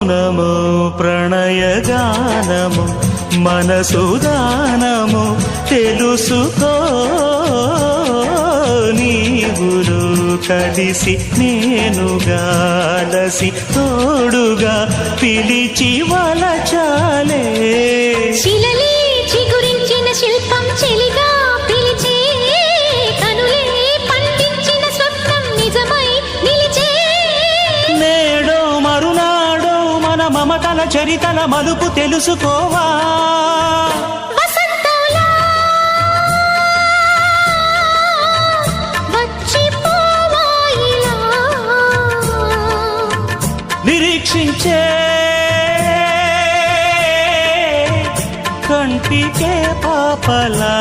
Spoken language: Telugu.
మౌనము ప్రణయగానము మనసుదానము తెలుసుకో నీవులు కలిసి నేనుగాలసి తోడుగా పిలిచి వలచాలే మమతల చరితల మలుపు తెలుసుకోవా? నిరీక్షించే కంటికే పాపలా.